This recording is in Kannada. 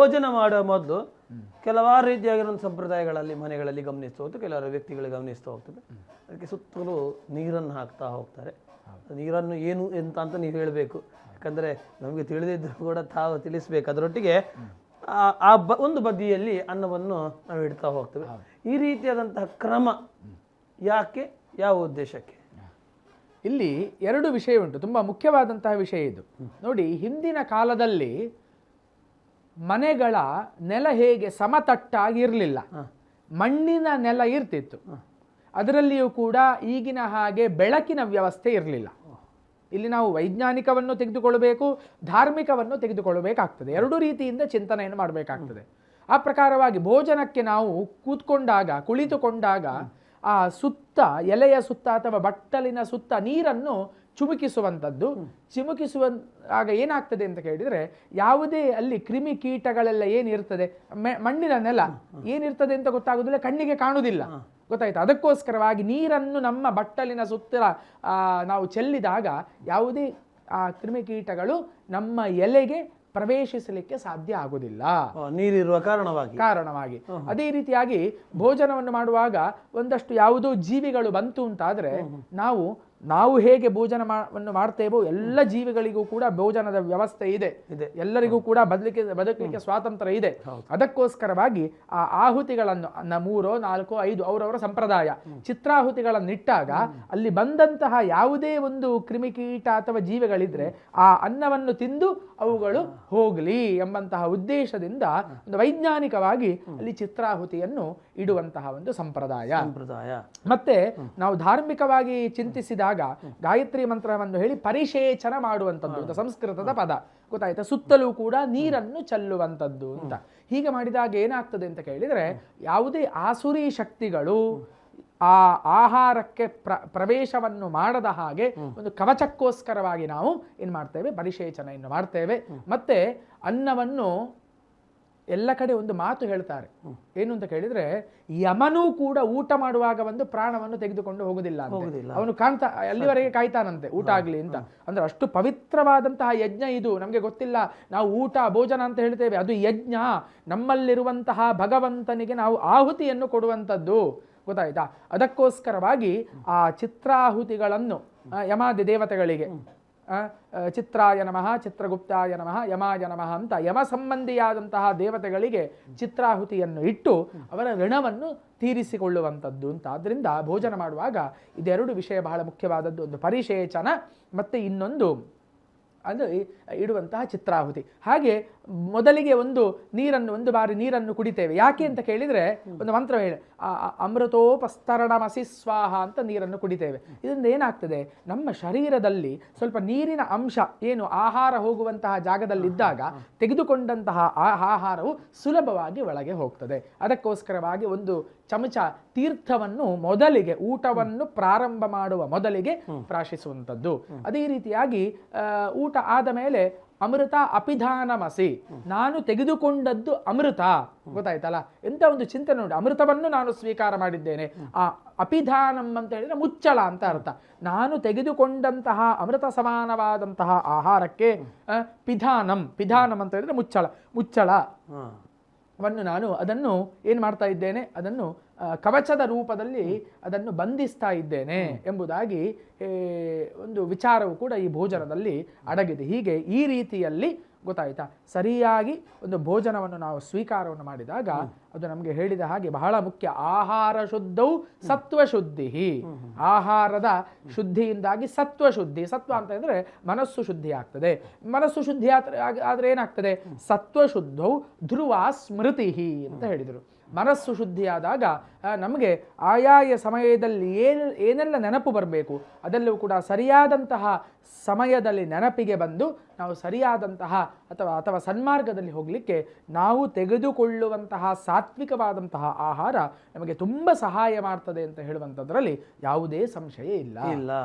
ಭೋಜನ ಮಾಡುವ ಮೊದಲು ಕೆಲವಾರು ರೀತಿಯಾಗಿರೋ ಸಂಪ್ರದಾಯಗಳಲ್ಲಿ ಮನೆಗಳಲ್ಲಿ ಗಮನಿಸ್ತಾ ಹೋಗ್ತದೆ ಕೆಲವರು ವ್ಯಕ್ತಿಗಳಿಗೆ ಗಮನಿಸ್ತಾ ಹೋಗ್ತದೆ. ಅದಕ್ಕೆ ಸುತ್ತಲೂ ನೀರನ್ನು ಹಾಕ್ತಾ ಹೋಗ್ತಾರೆ. ನೀರನ್ನು ಏನು ಎಂತ ಅಂತ ನೀವು ಹೇಳಬೇಕು. ಯಾಕಂದರೆ ನಮಗೆ ತಿಳಿದಿದ್ದರೂ ಕೂಡ ತಾವು ತಿಳಿಸ್ಬೇಕು. ಅದರೊಟ್ಟಿಗೆ ಆ ಬ ಒಂದು ಬದಿಯಲ್ಲಿ ಅನ್ನವನ್ನು ನಾವು ಇಡ್ತಾ ಹೋಗ್ತೇವೆ. ಈ ರೀತಿಯಾದಂತಹ ಕ್ರಮ ಯಾಕೆ ಯಾವ ಉದ್ದೇಶಕ್ಕೆ? ಇಲ್ಲಿ ಎರಡು ವಿಷಯ ಉಂಟು. ತುಂಬ ಮುಖ್ಯವಾದಂತಹ ವಿಷಯ ಇದು. ನೋಡಿ ಹಿಂದಿನ ಕಾಲದಲ್ಲಿ ಮನೆಗಳ ನೆಲ ಹೇಗೆ ಸಮತಟ್ಟಾಗಿರಲಿಲ್ಲ. ಮಣ್ಣಿನ ನೆಲ ಇರ್ತಿತ್ತು. ಅದರಲ್ಲಿಯೂ ಕೂಡ ಈಗಿನ ಹಾಗೆ ಬೆಳಕಿನ ವ್ಯವಸ್ಥೆ ಇರಲಿಲ್ಲ. ಇಲ್ಲಿ ನಾವು ವೈಜ್ಞಾನಿಕವನ್ನು ತೆಗೆದುಕೊಳ್ಳಬೇಕು ಧಾರ್ಮಿಕವನ್ನು ತೆಗೆದುಕೊಳ್ಳಬೇಕಾಗ್ತದೆ. ಎರಡು ರೀತಿಯಿಂದ ಚಿಂತನೆಯನ್ನು ಮಾಡಬೇಕಾಗ್ತದೆ. ಆ ಪ್ರಕಾರವಾಗಿ ಭೋಜನಕ್ಕೆ ನಾವು ಕೂತ್ಕೊಂಡಾಗ ಕುಳಿತುಕೊಂಡಾಗ ಆ ಸುತ್ತ ಎಲೆಯ ಸುತ್ತ ಅಥವಾ ಬಟ್ಟಲಿನ ಸುತ್ತ ನೀರನ್ನು ಚುಮುಕಿಸುವಂಥದ್ದು. ಚಿಮುಕಿಸುವ ಆಗ ಏನಾಗ್ತದೆ ಅಂತ ಕೇಳಿದರೆ ಯಾವುದೇ ಅಲ್ಲಿ ಕ್ರಿಮಿ ಕೀಟಗಳೆಲ್ಲ ಏನಿರ್ತದೆ ಮೆ- ಮಣ್ಣಿನ ನೆಲ ಏನಿರ್ತದೆ ಅಂತ ಗೊತ್ತಾಗೋದಿಲ್ಲ ಕಣ್ಣಿಗೆ ಕಾಣುವುದಿಲ್ಲ ಗೊತ್ತಾಯ್ತು? ಅದಕ್ಕೋಸ್ಕರವಾಗಿ ನೀರನ್ನು ನಮ್ಮ ಬಟ್ಟಲಿನ ಸುತ್ತ ನಾವು ಚೆಲ್ಲಿದಾಗ ಯಾವುದೇ ಆ ಕ್ರಿಮಿಕೀಟಗಳು ನಮ್ಮ ಎಲೆಗೆ ಪ್ರವೇಶಿಸಲಿಕ್ಕೆ ಸಾಧ್ಯ ಆಗುವುದಿಲ್ಲ. ನೀರಿರುವ ಕಾರಣವಾಗಿ. ಕಾರಣವಾಗಿ. ಅದೇ ರೀತಿಯಾಗಿ ಭೋಜನವನ್ನು ಮಾಡುವಾಗ ಒಂದಷ್ಟು ಯಾವುದೋ ಜೀವಿಗಳು ಬಂತು ಅಂತಾದರೆ ನಾವು ನಾವು ಹೇಗೆ ಭೋಜನ ವನ್ನು ಮಾಡ್ತೇವೋ ಎಲ್ಲ ಜೀವಿಗಳಿಗೂ ಕೂಡ ಭೋಜನದ ವ್ಯವಸ್ಥೆ ಇದೆ. ಇದೆ. ಎಲ್ಲರಿಗೂ ಕೂಡ ಬದಲಿಕೆ ಬದುಕಲಿಕ್ಕೆ ಸ್ವಾತಂತ್ರ್ಯ ಇದೆ. ಅದಕ್ಕೋಸ್ಕರವಾಗಿ ಆ ಆಹುತಿಗಳನ್ನು ಮೂರೋ ನಾಲ್ಕೋ ಐದು ಅವರವರ ಸಂಪ್ರದಾಯ ಚಿತ್ರಾಹುತಿಗಳನ್ನಿಟ್ಟಾಗ ಅಲ್ಲಿ ಬಂದಂತಹ ಯಾವುದೇ ಒಂದು ಕ್ರಿಮಿಕೀಟ ಅಥವಾ ಜೀವಿಗಳಿದ್ರೆ ಆ ಅನ್ನವನ್ನು ತಿಂದು ಅವುಗಳು ಹೋಗಲಿ ಎಂಬಂತಹ ಉದ್ದೇಶದಿಂದ ಒಂದು ವೈಜ್ಞಾನಿಕವಾಗಿ ಅಲ್ಲಿ ಚಿತ್ರಾಹುತಿಯನ್ನು ಇಡುವಂತಹ ಒಂದು ಸಂಪ್ರದಾಯ. ಸಂಪ್ರದಾಯ. ಮತ್ತೆ ನಾವು ಧಾರ್ಮಿಕವಾಗಿ ಚಿಂತಿಸಿದಾಗ ಗಾಯತ್ರಿ ಮಂತ್ರವನ್ನು ಹೇಳಿ ಪರಿಶೇಚನ ಮಾಡುವಂಥದ್ದು ಅಂತ ಸಂಸ್ಕೃತದ ಪದ. ಗೊತ್ತಾಯ್ತಾ? ಸುತ್ತಲೂ ಕೂಡ ನೀರನ್ನು ಚಲ್ಲುವಂಥದ್ದು ಅಂತ. ಹೀಗೆ ಮಾಡಿದಾಗ ಏನಾಗ್ತದೆ ಅಂತ ಕೇಳಿದರೆ ಯಾವುದೇ ಆಸುರಿ ಶಕ್ತಿಗಳು ಆ ಆಹಾರಕ್ಕೆ ಪ್ರ, ಪ್ರವೇಶವನ್ನು ಮಾಡದ ಹಾಗೆ ಒಂದು ಕವಚಕ್ಕೋಸ್ಕರವಾಗಿ ನಾವು ಏನು ಮಾಡ್ತೇವೆ ಪರಿಶೇಚನೆಯನ್ನು ಮಾಡ್ತೇವೆ. ಮತ್ತೆ ಅನ್ನವನ್ನು ಎಲ್ಲ ಕಡೆ ಒಂದು ಮಾತು ಹೇಳ್ತಾರೆ. ಏನು ಅಂತ ಕೇಳಿದ್ರೆ ಯಮನೂ ಕೂಡ ಊಟ ಮಾಡುವಾಗ ಒಂದು ಪ್ರಾಣವನ್ನು ತೆಗೆದುಕೊಂಡು ಹೋಗುದಿಲ್ಲ. ಅವನು ಕಾಣ್ತಾ ಅಲ್ಲಿವರೆಗೆ ಕಾಯ್ತಾನಂತೆ ಊಟ ಆಗ್ಲಿ ಅಂತ. ಅಂದ್ರೆ ಅಷ್ಟು ಪವಿತ್ರವಾದಂತಹ ಯಜ್ಞ ಇದು ನಮಗೆ ಗೊತ್ತಿಲ್ಲ. ನಾವು ಊಟ ಭೋಜನ ಅಂತ ಹೇಳ್ತೇವೆ. ಅದು ಯಜ್ಞ. ನಮ್ಮಲ್ಲಿರುವಂತಹ ಭಗವಂತನಿಗೆ ನಾವು ಆಹುತಿಯನ್ನು ಕೊಡುವಂಥದ್ದು. ಗೊತ್ತಾಯ್ತಾ? ಅದಕ್ಕೋಸ್ಕರವಾಗಿ ಆ ಚಿತ್ರಾಹುತಿಗಳನ್ನು ಯಮಾದಿ ದೇವತೆಗಳಿಗೆ ಚಿತ್ರಾಯ ನಮಃ, ಚಿತ್ರಗುಪ್ತಾಯ ನಮಃ, ಯಮಾಯ ನಮಃ ಅಂತ ಯಮ ಸಂಬಂಧಿಯಾದಂತಹ ದೇವತೆಗಳಿಗೆ ಚಿತ್ರಾಹುತಿಯನ್ನು ಇಟ್ಟು ಅವರ ಋಣವನ್ನು ತೀರಿಸಿಕೊಳ್ಳುವಂಥದ್ದು ಅಂತ. ಆದ್ದರಿಂದ ಭೋಜನ ಮಾಡುವಾಗ ಇದೆರಡು ವಿಷಯ ಬಹಳ ಮುಖ್ಯವಾದದ್ದು. ಒಂದು ಪರಿಶೇಚನ, ಮತ್ತು ಇನ್ನೊಂದು ಅಂದರೆ ಇಡುವಂತಹ ಚಿತ್ರಾಹುತಿ. ಹಾಗೆ ಮೊದಲಿಗೆ ಒಂದು ನೀರನ್ನು ಒಂದು ಬಾರಿ ನೀರನ್ನು ಕುಡಿತೇವೆ. ಯಾಕೆ ಅಂತ ಕೇಳಿದರೆ ಒಂದು ಮಂತ್ರ ಹೇಳಿ ಅಮೃತೋಪಸ್ತರಣಮಸಿ ಸ್ವಾಹ ಅಂತ ನೀರನ್ನು ಕುಡಿತೇವೆ. ಇದರಿಂದ ಏನಾಗ್ತದೆ ನಮ್ಮ ಶರೀರದಲ್ಲಿ ಸ್ವಲ್ಪ ನೀರಿನ ಅಂಶ ಏನು ಆಹಾರ ಹೋಗುವಂತಹ ಜಾಗದಲ್ಲಿದ್ದಾಗ ತೆಗೆದುಕೊಂಡಂತಹ ಆ ಆಹಾರವು ಸುಲಭವಾಗಿ ಒಳಗೆ ಹೋಗ್ತದೆ. ಅದಕ್ಕೋಸ್ಕರವಾಗಿ ಒಂದು ಚಮಚ ತೀರ್ಥವನ್ನು ಮೊದಲಿಗೆ ಊಟವನ್ನು ಪ್ರಾರಂಭ ಮಾಡುವ ಮೊದಲಿಗೆ ಪ್ರಾಶಿಸುವಂಥದ್ದು. ಅದೇ ರೀತಿಯಾಗಿ ಊಟ ಆದ ಮೇಲೆ ಅಮೃತ ಅಪಿಧಾನಮಸಿ. ನಾನು ತೆಗೆದುಕೊಂಡದ್ದು ಅಮೃತ. ಗೊತ್ತಾಯ್ತಲ್ಲ? ಎಂತ ಒಂದು ಚಿಂತನೆ ನೋಡಿ ಅಮೃತವನ್ನು ನಾನು ಸ್ವೀಕಾರ ಮಾಡಿದ್ದೇನೆ. ಆ ಅಪಿಧಾನಂ ಅಂತ ಹೇಳಿದ್ರೆ ಮುಚ್ಚಳ ಅಂತ ಅರ್ಥ. ನಾನು ತೆಗೆದುಕೊಂಡಂತಹ ಅಮೃತ ಸಮಾನವಾದಂತಹ ಆಹಾರಕ್ಕೆ ಪಿಧಾನಂ. ಪಿಧಾನಂ ಅಂತ ಹೇಳಿದ್ರೆ ಮುಚ್ಚಳ. ಮುಚ್ಚಳ. ವನ್ನು ನಾನು ಅದನ್ನು ಏನು ಮಾಡ್ತಾ ಇದ್ದೇನೆ? ಅದನ್ನು ಕವಚದ ರೂಪದಲ್ಲಿ ಅದನ್ನು ಬಂಧಿಸ್ತಾ ಇದ್ದೇನೆ ಎಂಬುದಾಗಿ ಒಂದು ವಿಚಾರವು ಕೂಡ ಈ ಭೋಜನದಲ್ಲಿ ಅಡಗಿದೆ. ಹೀಗೆ ಈ ರೀತಿಯಲ್ಲಿ ಗೊತ್ತಾಯ್ತಾ? ಸರಿಯಾಗಿ ಒಂದು ಭೋಜನವನ್ನು ನಾವು ಸ್ವೀಕಾರವನ್ನು ಮಾಡಿದಾಗ ಅದು ನಮಗೆ ಹೇಳಿದ ಹಾಗೆ ಬಹಳ ಮುಖ್ಯ. ಆಹಾರ ಶುದ್ಧವು ಸತ್ವ ಶುದ್ಧಿ ಆಹಾರದ ಶುದ್ಧಿಯಿಂದಾಗಿ ಸತ್ವ ಶುದ್ಧಿ ಸತ್ವ ಅಂತ ಹೇಳಿದ್ರೆ ಮನಸ್ಸು ಶುದ್ಧಿ ಆಗ್ತದೆ. ಮನಸ್ಸು ಶುದ್ಧಿ ಆದ್ರೆ ಏನಾಗ್ತದೆ? ಸತ್ವ ಶುದ್ಧವು ಧ್ರುವ ಸ್ಮೃತಿ ಅಂತ ಹೇಳಿದರು. ಮನಸ್ಸು ಶುದ್ಧಿಯಾದಾಗ ನಮಗೆ ಆಯಾಯ ಸಮಯದಲ್ಲಿ ಏನು, ಏನೆಲ್ಲ ನೆನಪು ಬರಬೇಕು, ಅದೆಲ್ಲವೂ ಕೂಡ ಸರಿಯಾದಂತಹ ಸಮಯದಲ್ಲಿ ನೆನಪಿಗೆ ಬಂದು, ನಾವು ಸರಿಯಾದಂತಹ ಅಥವಾ ಅಥವಾ ಸನ್ಮಾರ್ಗದಲ್ಲಿ ಹೋಗಲಿಕ್ಕೆ ನಾವು ತೆಗೆದುಕೊಳ್ಳುವಂತಹ ಸಾತ್ವಿಕವಾದಂತಹ ಆಹಾರ ನಮಗೆ ತುಂಬ ಸಹಾಯ ಮಾಡ್ತದೆ ಅಂತ ಹೇಳುವಂಥದ್ರಲ್ಲಿ ಯಾವುದೇ ಸಂಶಯ ಇಲ್ಲ. ಇಲ್ಲ.